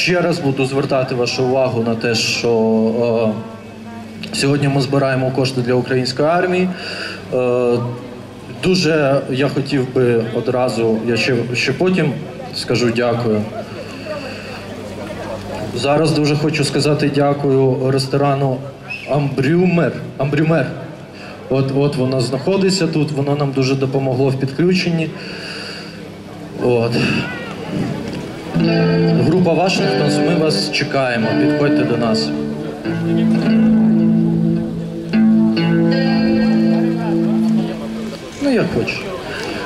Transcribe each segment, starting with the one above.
Ще раз буду звертати вашу увагу на те, що е, сьогодні ми збираємо кошти для української армії. Е, дуже я хотів би одразу, я ще, ще потім скажу дякую. Зараз дуже хочу сказати дякую ресторану Амбрюмер. Амбрюмер. От, от воно знаходиться тут, воно нам дуже допомогло в підключенні. От. Група Вашингтонс, ми вас чекаємо. Підходьте до нас. Ну, як хочеш.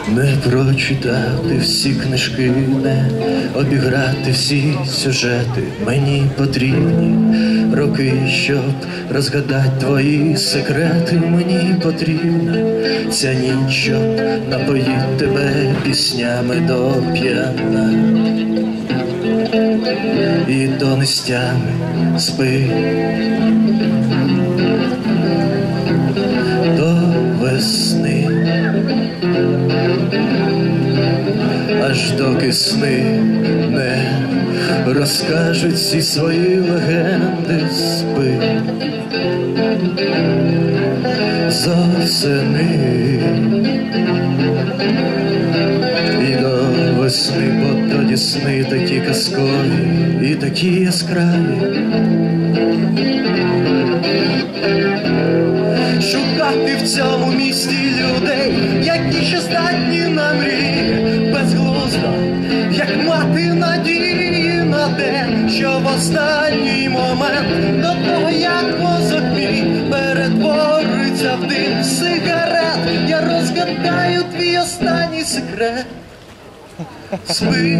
Не прочитати всі книжки, не обіграти всі сюжети. Мені потрібні роки, щоб розгадати твої секрети. Мені потрібна ця ніч, щоб напоїти тебе піснями до п'яна. І до нестями спи. До весни. аж доки сни не розкажуть всі свої легенди спи. І весни, бо тоді сни такі казкові і такі яскраві. Шукати в цьому місті людей, які ще здатні на мрії, безглуздо, як мати надії на день, що в останній момент до того, як мозок мій перетвориться в дим сигарет, я розгадаю твій останній секрет. Спи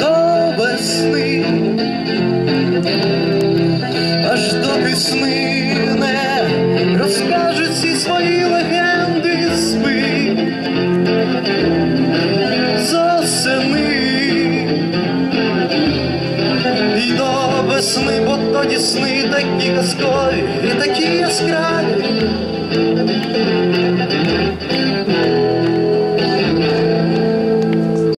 до весни, аж доки сни не розкажуть всі свої легенди, спи з осени і до весни, бо тоді сни такі казкові і такі яскраві.